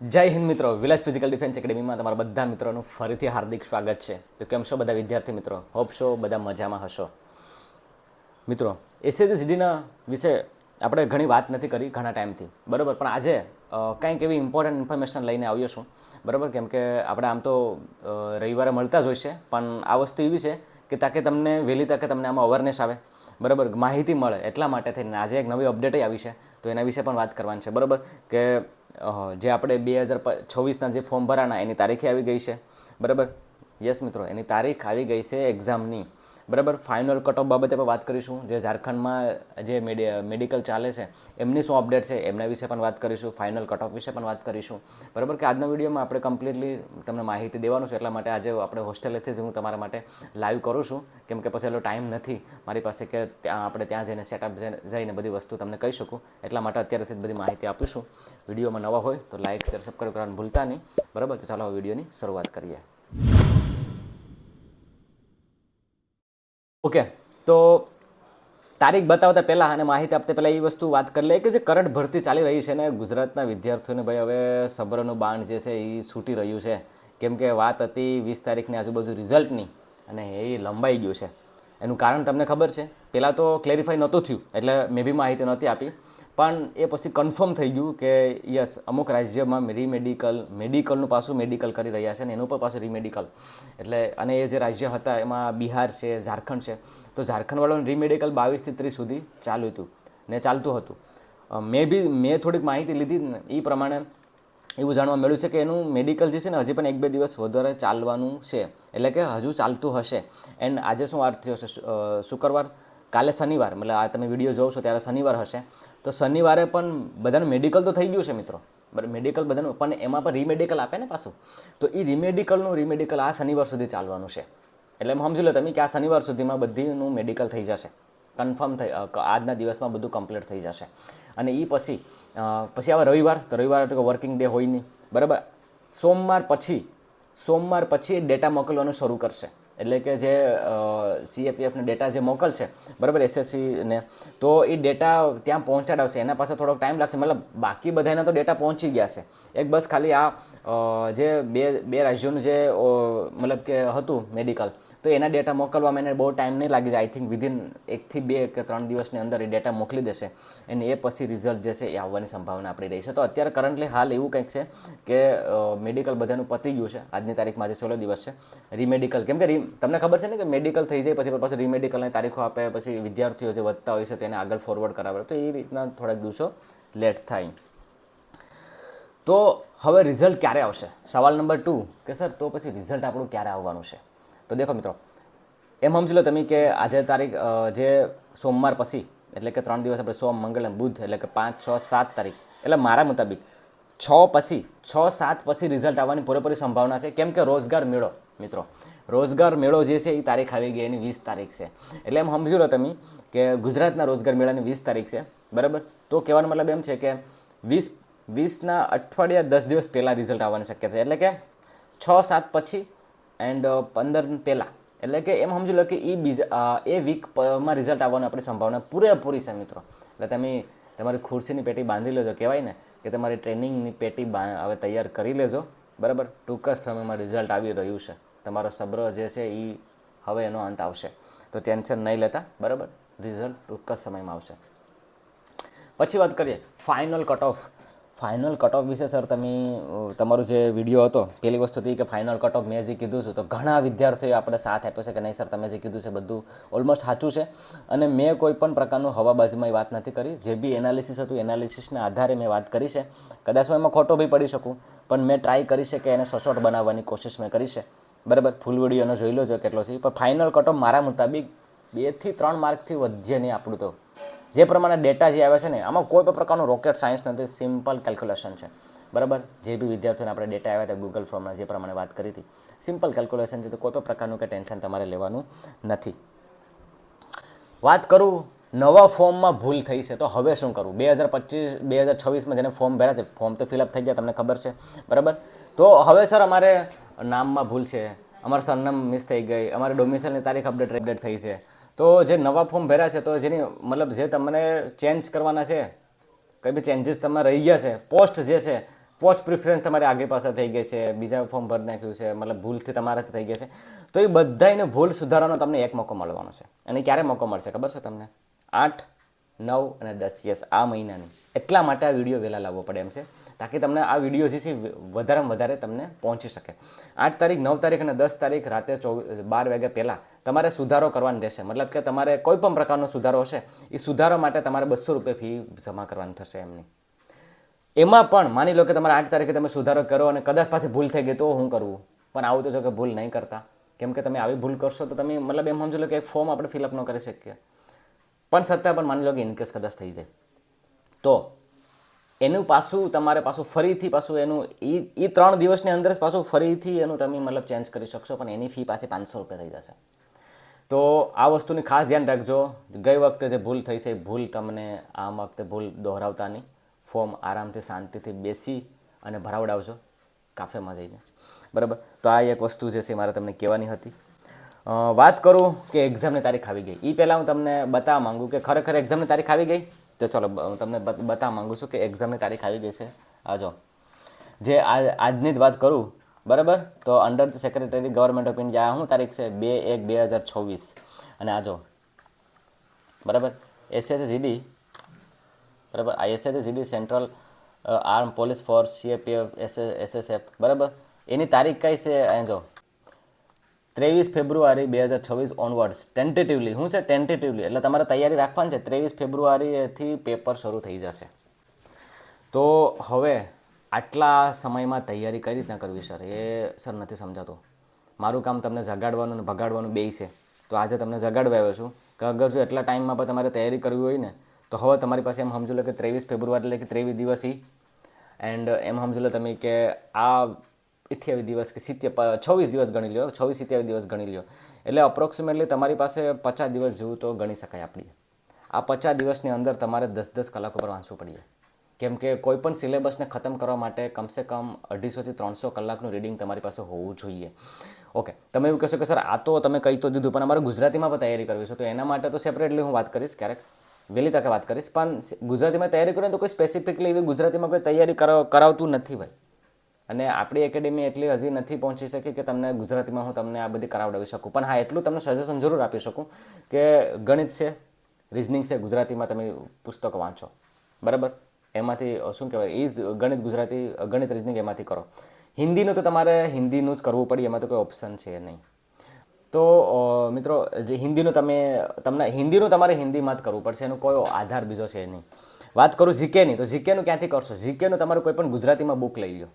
જય હિન્દ મિત્રો વિલાસ physical defence એકેડેમીમાં તમારા બધા મિત્રોનું ફરીથી હાર્દિક સ્વાગત છે. તો કેમ છો બધા વિદ્યાર્થી મિત્રો? હોપ છો બધા મજામાં હશો? મિત્રો એસીએસડીના વિશે આપણે ઘણી વાત નથી કરી ઘણા ટાઈમથી. બરાબર, પણ આજે કંઈક એવી ઇમ્પોર્ટન્ટ ઇન્ફોર્મેશન લઈને આવ્યો છું. બરાબર, કેમ કે આપણે આમ તો રવિવારે મળતા જ હોય છે, પણ આ વસ્તુ એવી છે કે તાકે તમને, વહેલી તકે તમને આમાં અવેરનેસ આવે. બરાબર, માહિતી મળે એટલા માટે થઈને આજે એક નવી અપડેટ આવી છે. તો એના વિશે પણ વાત કરવાની છે. બરાબર, કે જે આપણે બે હજાર છવ્વીસના જે ફોર્મ ભરાના એની તારીખે આવી ગઈ છે. બરાબર? યસ મિત્રો, એની તારીખ આવી ગઈ છે એક્ઝામની બરાબર? ફાઇનલ કટ ઓફ બાબતે પણ વાત કરીશું. જે ઝારખંડમાં જે મેડિકલ ચાલે છે, એમની શું અપડેટ છે, એમના વિશે પણ વાત કરીશું. ફાઇનલ કટ ઓફ વિશે પણ વાત કરીશું. બરાબર કે આજના વિડીયોમાં આપણે કમ્પ્લીટલી તમને માહિતી દેવાનું છે, એટલા માટે આજે આપણે હોસ્ટેલેથી જ હું તમારા માટે લાઈવ કરું છું. કેમ કે પછી એટલો ટાઈમ નથી. મારી પાસે કે ત્યાં આપણે ત્યાં જઈને સેટઅપ જઈને બધી વસ્તુ તમને કહી શકું. એટલા માટે અત્યારેથી જ બધી માહિતી આપીશું વિડીયોમાં નવા હોય તો લાઇક શેર સબસ્ક્રાઈબ કરવાનું ભૂલતા નહીં. બરાબર? તો ચાલો વિડીયોની શરૂઆત કરીએ. ઓકે તો તારીખ બતાવતા પહેલાં અને માહિતી આપતા પહેલાં એ વસ્તુ વાત કરી લઈએ કે જે કરંટ ભરતી ચાલી રહી છે ને ગુજરાતના વિદ્યાર્થીઓને ભાઈ હવે સબરનું બાણ જે છે એ છૂટી રહ્યું છે. કેમ કે વાત હતી વીસ તારીખની આજુબાજુ રિઝલ્ટની અને એ લંબાઈ ગયું છે. એનું કારણ તમને ખબર છે? પહેલાં તો ક્લેરિફાઈ નહોતું થયું, એટલે મેં બી માહિતી નહોતી આપી. પણ એ પછી કન્ફર્મ થઈ ગયું કે યસ અમુક રાજ્યમાં રીમેડિકલ મેડિકલનું પાછું મેડિકલ કરી રહ્યા છે ને એનું પણ પાછું રીમેડિકલ એટલે અને એ જે રાજ્ય હતા એમાં બિહાર છે, ઝારખંડ છે, તો ઝારખંડવાળાનું રીમેડિકલ બાવીસથી ત્રીસ સુધી ચાલુ હતું ને ચાલતું હતું. મેં બી, મેં થોડીક માહિતી લીધી એ પ્રમાણે એવું જાણવા મળ્યું છે કે એનું મેડિકલ જે છે ને હજી પણ એક બે દિવસ વધારે ચાલવાનું છે. એટલે કે હજુ ચાલતું હશે. એન્ડ આજે શું વાર થયો છે? શુક્રવાર? કાલે શનિવાર. મતલબ આ તમે વીડિયો છો ત્યારે શનિવાર હશે. તો શનિવારે પણ બધાનું મેડિકલ તો થઈ ગયું છે મિત્રો. બરાબર મેડિકલ બધાનું, પણ એમાં પણ રીમેડિકલ આપે ને પાછું. તો એ રીમેડિકલનું રીમેડિકલ આ શનિવાર સુધી ચાલવાનું છે. એટલે એમ સમજી લો તમે કે આ શનિવાર સુધીમાં બધીનું મેડિકલ થઈ જશે. કન્ફર્મ થઈ આજના દિવસમાં બધું કમ્પ્લીટ થઈ જશે. અને એ પછી પછી આવે રવિવાર. તો રવિવાર તો વર્કિંગ ડે હોય નહીં. બરાબર? સોમવાર પછી સોમવાર પછી ડેટા મોકલવાનું શરૂ કરશે. એટલે કે જે સીએપીએફને ડેટા જે મોકલશે, બરાબર એસએસસીને તો એ ડેટા ત્યાં પહોંચાડાવશે. એના પાસે થોડોક ટાઈમ લાગશે. મતલબ બાકી બધાના તો ડેટા પહોંચી ગયા છે. એક બસ ખાલી આ જે બે બે રાજ્યોનું જે મતલબ કે હતું મેડિકલ તો એના ડેટા મોકલવામાં એને બહુ ટાઈમ નહીં લાગી જાય. આઈ થિંક વિધિન એકથી બે કે ત્રણ દિવસની અંદર એ ડેટા મોકલી દેશે અને એ પછી રિઝલ્ટ જે છે એ આવવાની સંભાવના આપણી રહી છે. તો અત્યારે કરન્ટલી હાલ એવું કંઈક છે કે મેડિકલ બધાનું પતી ગયું છે. આજની તારીખમાં જે સોલો દિવસ છે. રીમેડિકલ કેમ કે રી તમને ખબર છે ને કે મેડિકલ થઈ જાય પછી પાછું રીમેડિકલની તારીખો આપે, પછી વિદ્યાર્થીઓ જે વધતા હોય છે તેને આગળ ફોરવર્ડ કરાવે. તો એ રીતના થોડાક દિવસો લેટ થાય. તો હવે રિઝલ્ટ ક્યારે આવશે? સવાલ નંબર ટુ કે સર તો પછી રિઝલ્ટ આપણું ક્યારે આવવાનું છે? તો દેખો મિત્રો, એમ સમજી લો તમે કે આજે તારીખ જે સોમવાર પછી, એટલે કે ત્રણ દિવસ આપણે સોમ, મંગળ અને બુધ, એટલે કે પાંચ, છ, સાત તારીખ, એટલે મારા મુતાબિક છ પછી, છ, સાત પછી રિઝલ્ટ આવવાની પૂરેપૂરી સંભાવના છે. કેમ કે રોજગાર મેળો, મિત્રો, રોજગાર મેળો જે છે એ તારીખ આવી ગઈ એની વીસ તારીખ છે. એટલે એમ સમજી લો તમે કે ગુજરાતના રોજગાર મેળાની વીસ તારીખ છે, બરાબર? તો કહેવાનો મતલબ એમ છે કે વીસ, વીસના અઠવાડિયા દસ દિવસ પહેલાં રિઝલ્ટ આવવાની શક્યતા છે. એટલે કે છ, સાત પછી એન્ડ પંદર પહેલાં. એટલે કે એમ સમજી લો કે એ બીજા એ વીકમાં રિઝલ્ટ આવવાની આપણી સંભાવના પૂરેપૂરી છે મિત્રો. એટલે તમે તમારી ખુરશીની પેટી બાંધી લેજો, કહેવાય ને કે તમારી ટ્રેનિંગની પેટી હવે તૈયાર કરી લેજો. બરાબર? ટૂંક જ સમયમાં રિઝલ્ટ આવી રહ્યું છે. તમારો સબ્ર જે છે એ હવે એનો અંત આવશે. તો ટેન્શન નહીં લેતા. બરાબર? રિઝલ્ટ ટૂંક જ સમયમાં આવશે. પછી વાત કરીએ. Final cut off final cut વિશે સર તમે તમારો જે વીડિયો હતો પેલી વસ્તુ હતી કે ફાઇનલ કટ મેં જે કીધું છું, તો ઘણા વિદ્યાર્થીઓ આપણે સાથ આપ્યો છે કે નહીં સર તમે જે કીધું છે બધું ઓલમોસ્ટ સાચું છે. અને મેં કોઈ પણ પ્રકારનું હવાબાજીમાં વાત નથી કરી. જે બી એનાલિસિસ હતું એનાલિસિસના આધારે મેં વાત કરી છે. કદાચ હું એમાં ખોટો બી પડી શકું, પણ મેં ટ્રાય કરી છે કે એને સચોટ બનાવવાની કોશિશ મેં કરી છે. બરાબર? ફૂલ વિડીયોનો જોઈ લો જો કેટલો છે. પણ ફાઇનલ કટ મારા મુતાબિક બેથી ત્રણ માર્કથી વધીએ નહીં આપણું તો. જે પ્રમાણે ડેટા જે આવે છે ને, આમાં કોઈ પણ પ્રકારનું રોકેટ સાયન્સ નથી સિમ્પલ કેલ્ક્યુલેશન છે. બરાબર? જે બી વિદ્યાર્થીઓને આપણે ડેટા આવ્યા હતા ગૂગલ ફોર્મમાં જે પ્રમાણે વાત કરી હતી સિમ્પલ કેલ્ક્યુલેશન છે તો કોઈ પણ પ્રકારનું કે ટેન્શન તમારે લેવાનું નથી. વાત કરું નવા ફોર્મમાં ભૂલ થઈ છે તો હવે શું કરવું બે હજાર પચીસ, બે હજાર છવ્વીસમાં જેને ફોર્મ ભર્યા છે ફોર્મ તો ફિલઅપ થઈ ગયા, તમને ખબર છે. બરાબર? તો હવે સર અમારે નામમાં ભૂલ છે. અમારું સરનામ મિસ થઈ ગઈ. અમારે ડોમિસાઇલની તારીખ અપડેટ અપડેટ થઈ છે. તો જે નવા ફોર્મ ભર્યા છે, તો જેની મતલબ જે તમને ચેન્જ કરવાના છે, કંઈ બી ચેન્જીસ તમે રહી ગયા છે પોસ્ટ જે છે પોસ્ટ પ્રિફરન્સ તમારી આગળ પાસે થઈ ગઈ છે, બીજા ફોર્મ ભરી નાખ્યું છે, મતલબ ભૂલથી તમારાથી થઈ ગઈ છે. તો એ બધાને ભૂલ સુધારવાનો તમને એક મોકો મળવાનો છે. અને ક્યારે મોકો મળશે ખબર છે તમને? આઠ, નવ અને દસ, યસ, આ મહિનાની. એટલા માટે આ વીડિયો વહેલા લાવવો પડે એમ છે. તાકી તમને આ વીડિયો જે છે વધારેમાં વધારે તમને પહોંચી શકે. આઠ તારીખ, નવ તારીખ અને દસ તારીખ રાતે ચોવીસ બાર વાગ્યા પહેલાં તમારે સુધારો કરવાનો રહેશે. મતલબ કે તમારે કોઈ પણ પ્રકારનો સુધારો હશે, એ સુધારો માટે તમારે બસો રૂપિયા ફી જમા કરવાની થશે એમની. એમાં પણ માની લો કે તમારે આઠ તારીખે તમે સુધારો કરો અને કદાચ પાસે ભૂલ થઈ ગઈ તો શું કરવું પણ આવું તો જો કે ભૂલ નહીં કરતા. કેમ કે તમે આવી ભૂલ કરશો તો તમે મતલબ એમ સમજો લો કે એક ફોર્મ આપણે ફિલઅપ ન કરી શકીએ. પણ છતાં પણ માની લો કે ઇનકેસ કદાચ થઈ જાય. તો એનું પાછું તમારે પાછું ફરીથી પાછું એનું એ એ ત્રણ દિવસની અંદર જ પાછું ફરીથી એનું તમે મતલબ ચેન્જ કરી શકશો, પણ એની ફી પાસે પાંચસો રૂપિયા થઈ જશે. તો આ વસ્તુની ખાસ ધ્યાન રાખજો. ગઈ વખતે જે ભૂલ થઈ છે, એ ભૂલ તમને આ વખતે ભૂલ દોહરાવતા નહીં ફોર્મ આરામથી, શાંતિથી બેસી અને ભરાવડાવજો. કાફેમાં જઈને. બરાબર? તો આ એક વસ્તુ જે છે મારે તમને કહેવાની હતી. વાત કરું કે એક્ઝામની તારીખ આવી ગઈ. એ પહેલાં હું તમને બતાવવા માંગુ કે ખરેખર એક્ઝામની તારીખ આવી ગઈ? તો ચલો હું તમને બત- બતાવવા માંગુ છું કે એક્ઝામની તારીખ આવી ગઈ છે. આ જો. આ આજની જ વાત કરું, બરાબર? તો under the secretary government of India શું તારીખ છે? બે એક બે હજાર છવ્વીસ. અને આ જો. બરાબર? એસએસજીડી બરાબર? આ SSGD central arm police force CAPF SSF બરાબર? એની તારીખ કઈ છે? અહીં જો. ત્રેવીસ ફેબ્રુઆરી બે હજાર છવ્વીસ ઓનવર્ડ્સ ટેન્ટેટિવલી શું છે? ટેન્ટેટિવલી એટલે તમારે તૈયારી રાખવાની છે. ત્રેવીસ ફેબ્રુઆરીથી પેપર શરૂ થઈ જશે. તો હવે આટલા સમયમાં તૈયારી કઈ રીતના કરવી, સર? એ સર નથી સમજાતું. મારું કામ તમને જગાડવાનું અને ભગાડવાનું બેય છે. તો આજે તમને જગાડવા આવ્યો છું. કે અગર જો એટલા ટાઈમમાં પણ તમારે તૈયારી કરવી હોય ને, તો હવે તમારી પાસે એમ સમજો લો કે ત્રેવીસ ફેબ્રુઆરી એટલે કે ત્રેવીસ દિવસી એન્ડ એમ સમજી લો તમે કે આ અઠ્યાવીસ દિવસ કે સિત્તેર છવ્વીસ દિવસ ગણી લો છવ્વીસ સિત્યાવીસ દિવસ ગણી લો એટલે અપ્રોક્સિમેટલી તમારી પાસે પચાસ દિવસ જેવું તો ગણી શકાય આપણી. આ પચાસ દિવસની અંદર તમારે દસ દસ કલાક ઉપર વાંચવું પડીએ. કેમ કે કોઈ પણ સિલેબસને ખતમ કરવા માટે કમસે કમ અઢીસોથી ત્રણસો કલાકનું રીડિંગ તમારી પાસે હોવું જોઈએ. ઓકે, તમે એવું કહેશો કે સર, આ તો તમે કહી તો દીધું, પણ અમારે ગુજરાતીમાં પણ તૈયારી કરવી છે, તો એના માટે તો સેપરેટલી હું વાત કરીશ, ક્યારેક વહેલી તકે વાત કરીશ, પણ ગુજરાતીમાં તૈયારી કરો તો કોઈ સ્પેસિફિકલી એવી ગુજરાતીમાં કોઈ તૈયારી કરાવ, કરાવતું નથી ભાઈ. અને આપણી એકેડેમી એટલી હજી નથી પહોંચી શકી કે તમને ગુજરાતીમાં હું તમને આ બધી કરાવડાવી શકું. પણ હા, એટલું તમને સજેશન જરૂર આપી શકું કે ગણિત છે રિઝનિંગ છે, ગુજરાતીમાં તમે પુસ્તક વાંચો. બરાબર? એમાંથી શું કહેવાય? ઇઝ ગણિત ગુજરાતી ગણિત રિઝનિંગ એમાંથી કરો. હિન્દીનું તો તમારે હિન્દીનું જ કરવું પડે, એમાં તો કોઈ ઓપ્શન છે નહીં. તો મિત્રો, જે હિન્દીનું તમે, તમને, હિન્દીનું તમારે હિન્દીમાં જ કરવું પડશે, એનો કોઈ આધાર બીજો છે નહીં. વાત કરું જીકેની તો જીકેનું ક્યાંથી કરશો? જીકેનું તમારે કોઈ પણ ગુજરાતીમાં બુક લઈ લો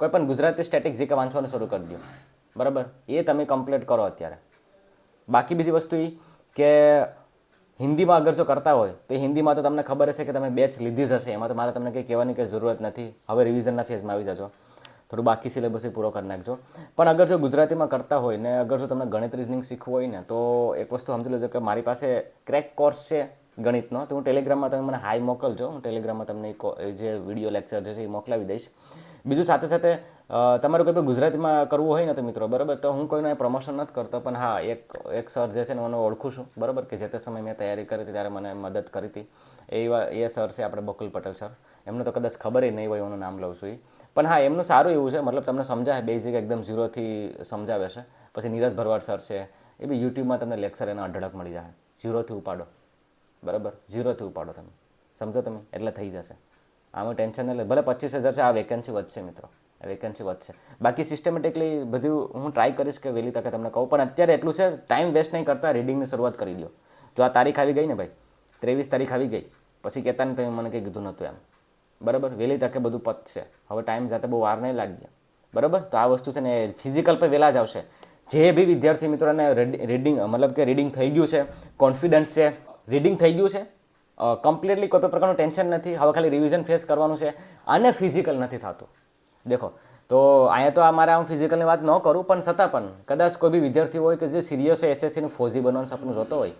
કોઈ પણ ગુજરાતી સ્ટેટિક જીકે વાંચવાનું શરૂ કરી દો. બરાબર? એ તમે કમ્પ્લીટ કરો અત્યારે. બાકી બીજી વસ્તુ એ કે હિન્દીમાં અગર જો કરતા હોય, તો હિન્દીમાં તો તમને ખબર હશે કે તમે બેચ લીધી જ હશે. એમાં તો મારે તમને કંઈ કહેવાની કંઈ જરૂરત નથી. હવે રિવિઝનના ફેઝમાં આવી જજો. થોડું બાકી સિલેબસ પૂરો કરી નાખજો. પણ અગર જો ગુજરાતીમાં કરતા હોય ને, અગર જો તમને ગણિત રિઝનિંગ શીખવું હોય ને, તો એક વસ્તુ સમજી લેજો કે મારી પાસે ક્રેક કોર્સ છે. ગણિતનો. તો હું ટેલિગ્રામમાં તમે મને હાઈ મોકલજો. હું ટેલિગ્રામમાં તમને જે વીડિયો લેક્ચર જે છે એ મોકલાવી દઈશ. બીજું સાથે સાથે તમારું કંઈ ગુજરાતીમાં કરવું હોય ને તો મિત્રો, બરાબર? તો હું કોઈનું પ્રમોશન નથી કરતો, પણ હા, એક એક સર જે છે ને મને ઓળખું છું, બરાબર? કે જે તે સમયે મેં તૈયારી કરી હતી, ત્યારે મને મદદ કરી હતી. એવા, એ સર છે આપણે બકુલ પટેલ સર એમને તો કદાચ ખબર નહીં હોય એનું નામ લઉં છું એ. પણ હા, એમનું સારું એવું છે, મતલબ તમને સમજાવે બેઝિક એકદમ ઝીરોથી સમજાવે છે. પછી નીરજ ભરવાડ સર છે, એ બી યુટ્યુબમાં તમને લેક્ચર એના અઢળક મળી જાય. ઝીરોથી ઉપાડો. બરાબર? ઝીરોથી ઉપાડો તમે. સમજો તમે? એટલે થઈ જશે. આમાં ટેન્શન નહીં લે. ભલે પચીસ હજાર છે, આ વેકેન્સી વધશે મિત્રો. વેકેન્સી વધશે. બાકી સિસ્ટમેટિકલી બધું હું ટ્રાય કરીશ કે વહેલી તકે તમને કહું. પણ અત્યારે એટલું છે ટાઈમ વેસ્ટ નહીં કરતા રીડિંગની શરૂઆત કરી દો જો આ તારીખ આવી ગઈ ને ભાઈ, ત્રેવીસ તારીખ આવી ગઈ, પછી કહેતા ને તમે મને કંઈ કીધું નહોતું એમ. બરાબર? વહેલી તકે બધું પતશે હવે ટાઈમ જાતે બહુ વાર નહીં લાગી. બરાબર? તો આ વસ્તુ છે ને ફિઝિકલ પર વહેલા જ આવશે. જે બી વિદ્યાર્થી મિત્રોને રીડિંગ મતલબ કે રીડિંગ થઈ ગયું છે કોન્ફિડન્સ છે રીડિંગ થઈ ગયું છે. કમ્પ્લીટલી કોઈ પ્રકારનું ટેન્શન નથી. હવે ખાલી રિવિઝન ફેસ કરવાનું છે અને ફિઝિકલ નથી થતું. દેખો, તો અહીંયા તો આ મારે હું ફિઝિકલની વાત ન કરું, પણ છતાં પણ કદાચ કોઈ બી વિદ્યાર્થી હોય કે જે સિરિયસ હોય એસએસસીનું ફોજી બનવાનું સપનું જોતો હોય,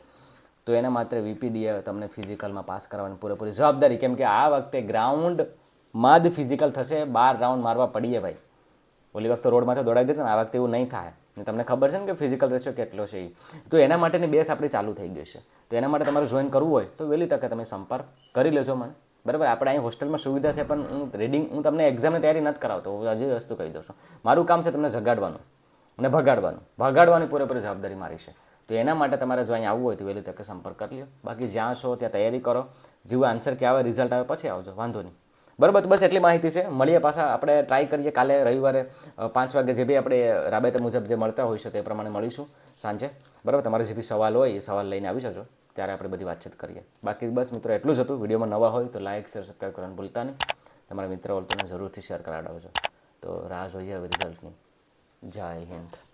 તો એને માત્ર વીપીડીએ તમને ફિઝિકલમાં પાસ કરવાની પૂરેપૂરી જવાબદારી. કેમ કે આ વખતે ગ્રાઉન્ડમાં જ ફિઝિકલ થશે, બાર રાઉન્ડ મારવા પડીએ ભાઈ. ઓલી વખતે રોડમાંથી દોડાવી દીધું ને આ વખતે એવું નહીં થાય. ને તમને ખબર છે ને કે ફિઝિકલ રેશિયો કેટલો છે એ તો એના માટેની બેસ આપણી ચાલુ થઈ ગઈ છે. તો એના માટે તમારે જોઈન કરવું હોય તો વહેલી તકે તમે સંપર્ક કરી લેજો મને. બરાબર? આપણે અહીં હોસ્ટેલમાં સુવિધા છે, પણ હું રીડિંગ હું તમને એક્ઝામની તૈયારી નથી કરાવતો. હું હજી વસ્તુ કહી દઉં છું. મારું કામ છે તમને જગાડવાનું અને ભગાડવાનું. ભગાડવાની પૂરેપૂરી જવાબદારી મારી છે. તો એના માટે તમારે જો અહીંયા આવવું હોય તો વહેલી તકે સંપર્ક કરી લો બાકી જ્યાં છો ત્યાં તૈયારી કરો. જેવું આન્સર કે આવે રિઝલ્ટ આવે પછી આવજો. વાંધો નહીં. બરાબર બસ એટલી માહિતી છે. મળીએ પાછા. આપણે ટ્રાય કરીએ કાલે, રવિવારે પાંચ વાગે જે બી આપણે રાબેતા મુજબ જે મળતા હોય છે તે પ્રમાણે મળીશું સાંજે. બરાબર, તમારે જે બી સવાલ હોય એ સવાલ લઈને આવી જજો. ત્યારે આપણે બધી વાતચીત કરીએ. બાકી બસ મિત્રો એટલું જ હતું. વિડીયોમાં નવા હોય તો લાઇક શેર સબસ્ક્રાઈબ કરવાનું ભૂલતા નહીં. તમારા મિત્રો વર્તુને જરૂરથી શેર કરાવડાવજો. તો રાહ જોઈએ હવે રિઝલ્ટની જય હિન્દ.